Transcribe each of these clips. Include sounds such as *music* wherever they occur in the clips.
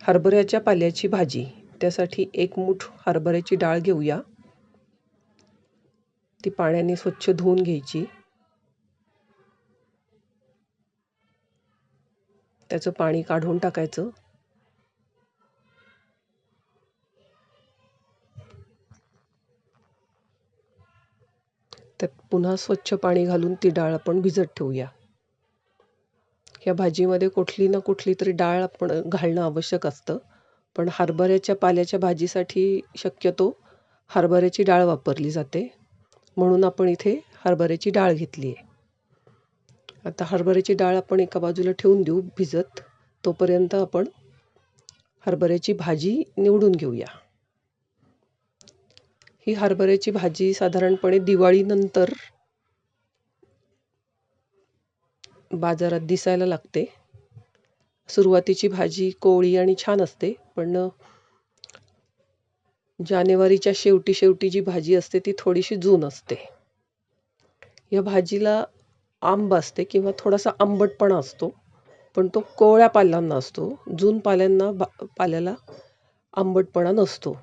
हरभऱ्याच्या पाल्याची भाजी. त्यासाठी एक मूठ हरभऱ्याची डाळ घेऊया. ती पाण्याने स्वच्छ धुवून घ्यायची. त्याचं पाणी काढून टाकायचं. त्यात पुन्हा स्वच्छ पाणी घालून ती डाळ आपण भिजत ठेवूया. या भाजीमध्ये कुठली ना कुठली तरी डाळ आपण घालणं आवश्यक असतं. पण हरभऱ्याच्या पाल्याच्या भाजीसाठी शक्यतो हरभऱ्याची डाळ वापरली जाते. म्हणून आपण इथे हरभऱ्याची डाळ घेतली आहे. आता हरभऱ्याची डाळ आपण एका बाजूला ठेवून देऊ भिजत. तोपर्यंत आपण हरभऱ्याची भाजी निवडून घेऊया. ही हरभऱ्याची भाजी साधारणपणे दिवाळीनंतर बाजारात दिसायला लागते. सुरुवातीची भाजी कोवळी आणि छान असते पण जानेवारीच्या शेवटी शेवटी जी भाजी असते ती थोडीशी जून असते. या भाजीला आंब असते किंवा थोडासा आंबटपणा असतो पण तो कोवळ्या पाल्यांना असतो. जून पाल्यांना पाल्याला आंबटपणा नसतो.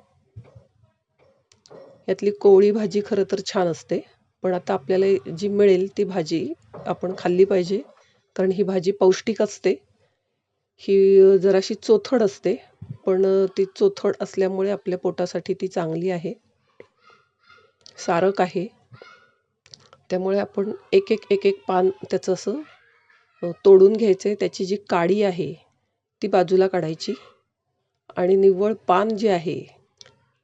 यातली कोवळी भाजी खरं तर छान असते पण आता आपल्याला जी मिळेल ती भाजी आपण खाल्ली पाहिजे. कारण ही भाजी पौष्टिक असते. ही जराशी चोथड असते पण ती चोथड असल्यामुळे आपल्या पोटासाठी ती चांगली आहे. सारक आहे. त्यामुळे आपण एक एक एक एक पान त्याचं असं तोडून घ्यायचं. त्याची जी काडी आहे ती बाजूला काढायची. आणि निव्वळ पान जे आहे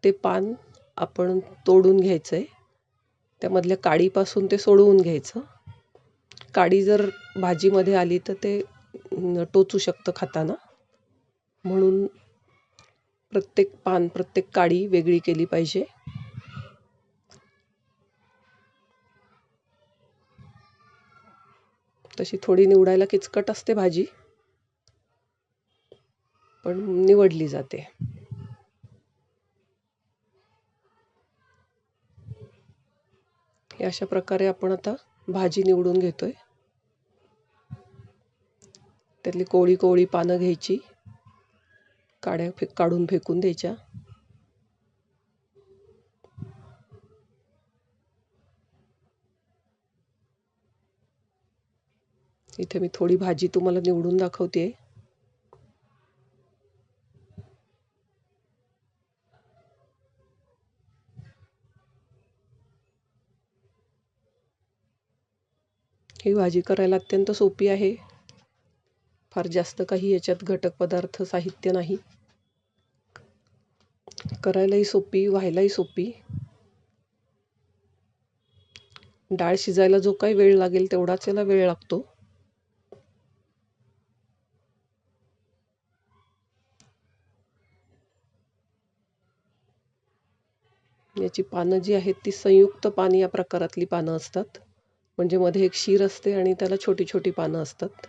ते पान आपण तोडून घ्यायचं आहे त्यामधल्या काडीपासून ते सोडवून घ्यायचं. काडी जर भाजीमध्ये आली तर ते टोचू शकतं खाताना. म्हणून प्रत्येक पान प्रत्येक काडी वेगळी केली पाहिजे. तशी थोडी निवडायला किचकट असते भाजी पण निवडली जाते. अशा प्रकारे आपण आता भाजी निवडून घेतोय. त्यातली कोळी कोळी पानं घ्यायची. काड्या फे काढून फेकून द्यायच्या. इथे मी थोडी भाजी तुम्हाला निवडून दाखवते ही भाजी करायला अत्यंत सोपी आहे. फार जास्त काही याच्यात घटक पदार्थ साहित्य नाही. करायलाही सोपी व्हायलाही सोपी. डाळ शिजायला जो काही वेळ लागेल तेवढाच याला वेळ लागतो. याची पानं जी आहेत ती संयुक्त पान या प्रकारातली पानं असतात. म्हणजे मध्ये एक शीर असते आणि त्याला छोटी छोटी पानं असतात.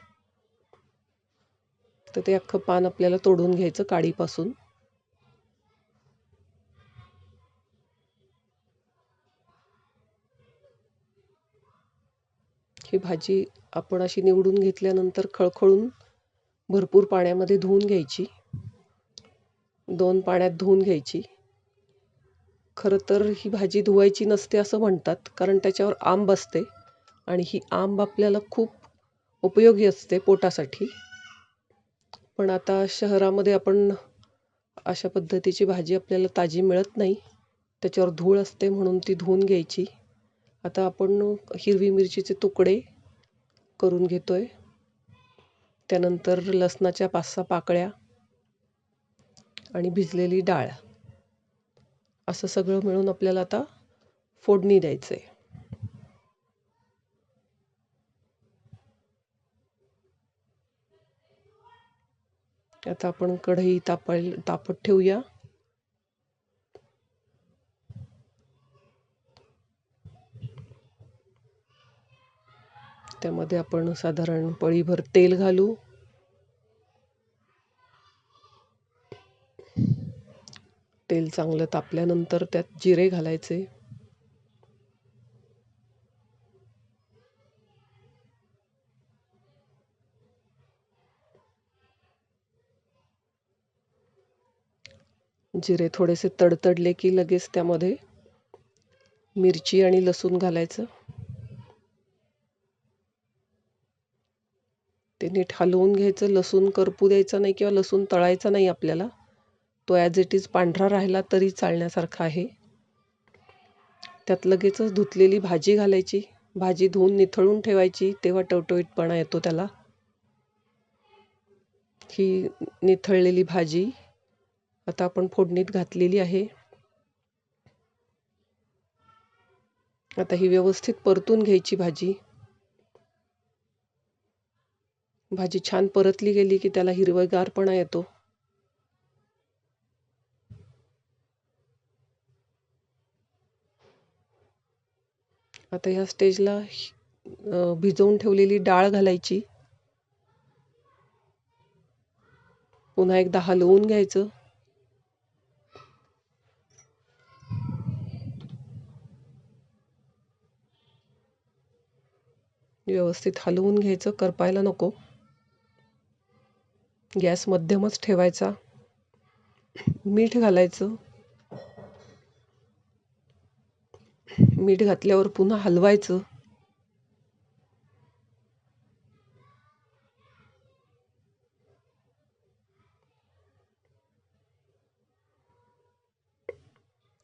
तर ते अख्खं पान आपल्याला तोडून घ्यायचं काडीपासून. ही भाजी आपण अशी निवडून घेतल्यानंतर खळखळून भरपूर पाण्यामध्ये धुवून घ्यायची. दोन पाण्यात धुवून घ्यायची. खरं तर ही भाजी धुवायची नसते असं म्हणतात कारण त्याच्यावर आंब असते. आणि ही आंब आपल्याला खूप उपयोगी असते पोटासाठी. पण आता शहरामध्ये आपण अशा पद्धतीची भाजी आपल्याला ताजी मिळत नाही. त्याच्यावर धूळ असते म्हणून ती धुवून घ्यायची. आता आपण हिरवी मिरचीचे तुकडे करून घेतो आहे त्यानंतर लसणाच्या पाच सहा पाकळ्या आणि भिजलेली डाळ. असं सगळं मिळून आपल्याला आता फोडणी द्यायचं आहे आता आपण कढई तापाय तापत ठेवूया. त्यामध्ये आपण साधारण पळीभर तेल घालू. तेल चांगलं तापल्यानंतर त्यात जिरे घालायचे. जिरे थोडेसे तडतडले की लगेच त्यामध्ये मिरची आणि लसूण घालायचं. ते नीट हलवून घ्यायचं. लसूण करपू द्यायचा नाही किंवा लसूण तळायचा नाही आपल्याला. तो ॲज इट इज पांढरा राहिला तरी चालण्यासारखा आहे. त्यात लगेचच धुतलेली भाजी घालायची. भाजी धुवून निथळून ठेवायची. तेव्हा टवटवीतपणा येतो त्याला. ही निथळलेली भाजी आता आपण फोडणीत घातलेली आहे. आता ही व्यवस्थित परतून घ्यायची भाजी. भाजी छान परतली गेली की त्याला हिरवगारपणा येतो. आता ह्या स्टेजला भिजवून ठेवलेली डाळ घालायची. पुन्हा एकदा हलवून घ्यायचं. व्यवस्थित हलवून घ्यायचं करपायला नको. गॅस मध्यमच ठेवायचा. मीठ घालायचं. मीठ घातल्यावर पुन्हा हलवायचं.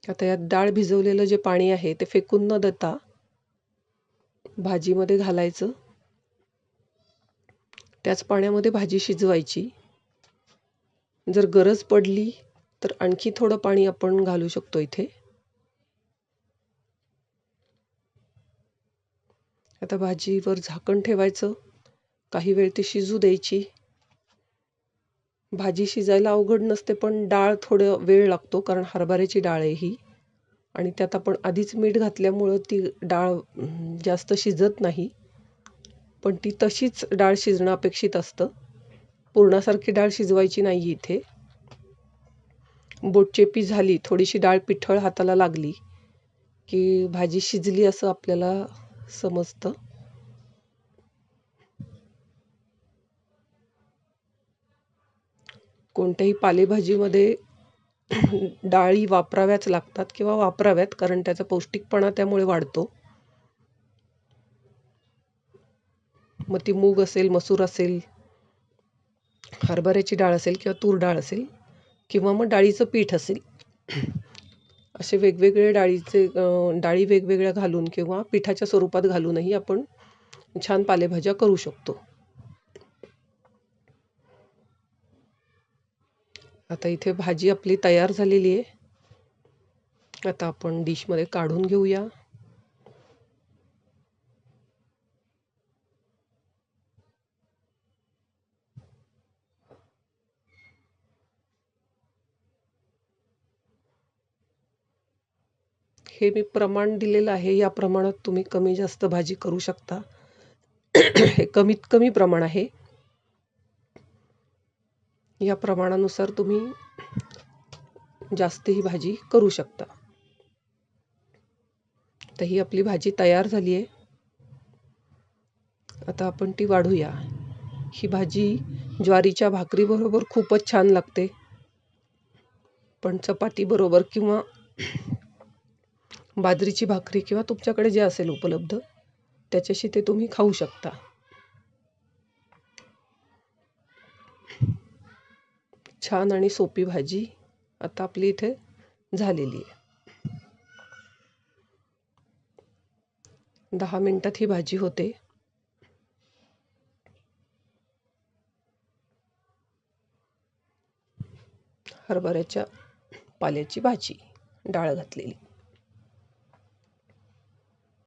आता यात डाळ भिजवलेलं जे पाणी आहे ते फेकून न देता भाजीमध्ये घालायचं. त्याच पाण्यामध्ये भाजी शिजवायची. जर गरज पडली तर आणखी थोडं पाणी आपण घालू शकतो इथे. आता भाजीवर झाकण ठेवायचं. काही वेळ ती शिजू द्यायची. भाजी शिजायला अवघड नसते पण डाळ थोडं वेळ लागतो कारण हरभऱ्याची डाळ आहे ही. आणि त्यात आपण आधीच मीठ घातल्यामुळं ती डाळ जास्त शिजत नाही. पण ती तशीच डाळ शिजणं अपेक्षित असतं. पूर्णासारखी डाळ शिजवायची नाही इथे. बोटचेपी झाली थोडीशी डाळ पिठळ हाताला लागली की भाजी शिजली असं आपल्याला समजतं. कोणत्याही पालेभाजीमध्ये *clears throat* डाळी वापराव्याच लागतात किंवा वापराव्यात कारण त्याचा पौष्टिकपणा त्यामुळे वाढतो. मग ती मूग असेल मसूर असेल हरभऱ्याची डाळ असेल किंवा तूर डाळ असेल किंवा मग डाळीचं पीठ असेल *clears throat* असे वेगवेगळे डाळीचे डाळी वेगवेगळ्या घालून किंवा पिठाच्या स्वरूपात घालूनही आपण छान पालेभाज्या करू शकतो. आता इथे भाजी आपली तयार झालेली आहे. आता आपण डिशमध्ये काढून घेऊया. हे मी प्रमाण दिलेलं आहे. या प्रमाणात तुम्ही कमी जास्त भाजी करू शकता. हे कमीत कमी प्रमाण आहे. या प्रमाणानुसार तुम्ही जास्त ही भाजी करू शकता. तर ही आपली भाजी तयार झाली आहे. आता आपण ती वाढूया. ही भाजी ज्वारीच्या भाकरीबरोबर खूपच छान लागते. पण चपातीबरोबर किंवा बाजरीची भाकरी किंवा तुमच्याकडे जे असेल उपलब्ध त्याच्याशी ते तुम्ही खाऊ शकता. छान आणि सोपी भाजी आता आपली इथे झालेली आहे. दहा मिनटात ही भाजी होते. हरभऱ्याच्या पाल्याची भाजी डाळ घातलेली.